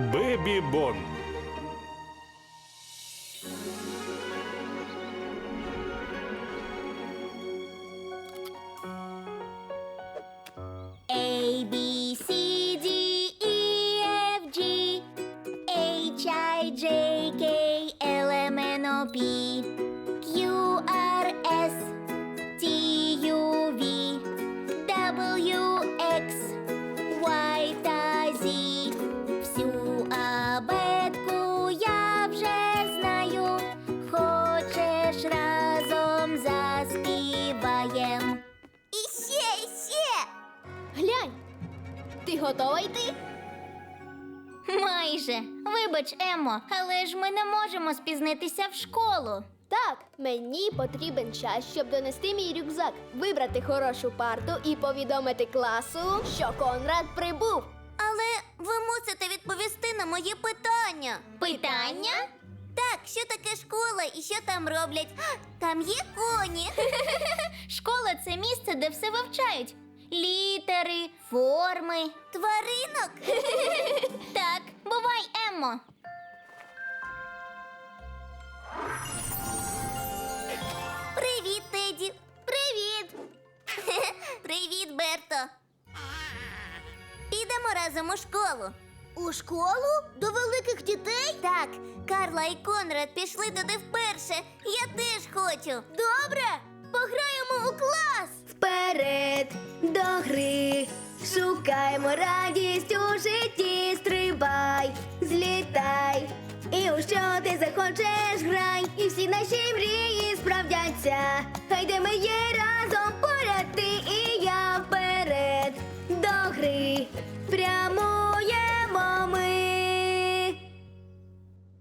Бебі Бон. A B C D E F G H I J K L M N O P ти готова йти? Майже. Вибач, Емо, але ж ми не можемо спізнитися в школу. Так, мені потрібен час, щоб донести мій рюкзак, вибрати хорошу парту і повідомити класу, що Конрад прибув. Але ви мусите відповісти на моє питання. Питання? Так, що таке школа і що там роблять? Там є коні. Школа це місце, де все вивчають. Літери, форми, тваринок. так, бувай, Еммо. Привіт, Теді. Привіт. Привіт, Берто. Підемо разом у школу. У школу? До великих дітей? Так, Карла і Конрад пішли туди вперше. Я теж хочу. Добре, пограємо у клас. Вперед до гри, шукаймо радість у житті, стрибай, злітай. І у що ти захочеш грай, і всі наші мрії справдяться. Хай де ми є разом поряд ти і я вперед до гри прямуємо ми.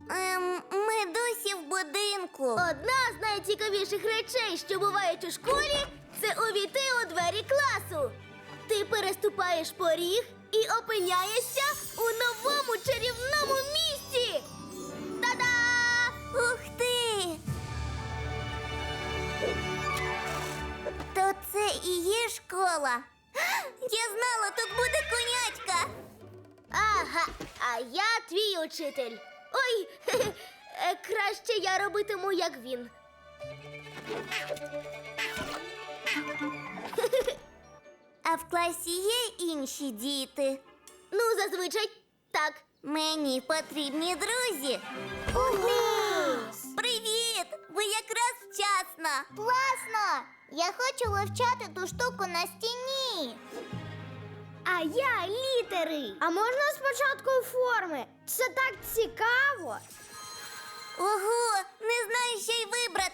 Ем, ми досі в будинку. Одна з найцікавіших речей, що бувають у школі, це увійти у двері класу. Ти переступаєш поріг і опиняєшся у новому чарівному місці. Та-да! Ух ти! То це і є школа. Я знала, тут буде конячка. Ага, а я твій учитель. Ой, е, краще я робитиму, як він. Класі є інші діти. Ну, зазвичай так. Мені потрібні друзі. Привіт! Ви якраз вчасно. Класно! Я хочу вивчати ту штуку на стіні. А я літери. А можна спочатку форми? Це так цікаво. Ого,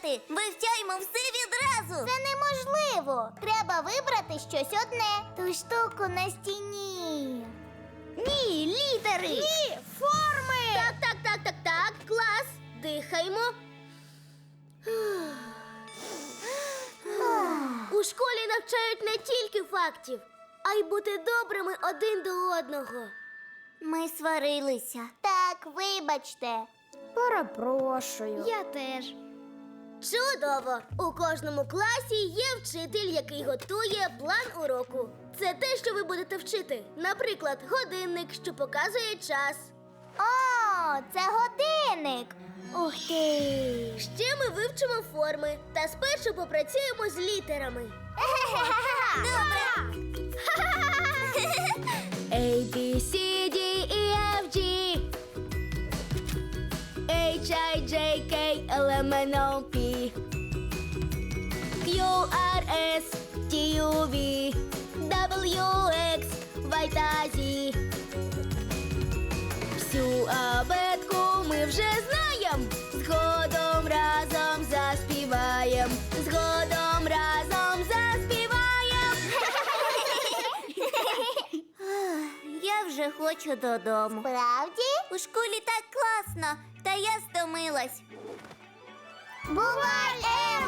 вибрати. Вивчаємо все відразу. Це неможливо. Треба вибрати щось одне. Ту штуку на стіні. Ні, літери. Ні, форми. Так, так, так, так, так. Клас. Дихаймо. У школі навчають не тільки фактів, а й бути добрими один до одного. Ми сварилися. Так, вибачте. Перепрошую. Я теж. Чудово! У кожному класі є вчитель, який готує план уроку. Це те, що ви будете вчити. Наприклад, годинник, що показує час. О, це годинник. Ух ти. Ще ми вивчимо форми та спершу попрацюємо з літерами. Добре. L, M, N, O, P S, T, U, V W, X, Y та Z Всю абетку ми вже знаєм Згодом разом заспіваєм Згодом разом заспіваєм Я вже хочу додому. Правді? У школі так класно, та я стомилась. Бувай, Емо!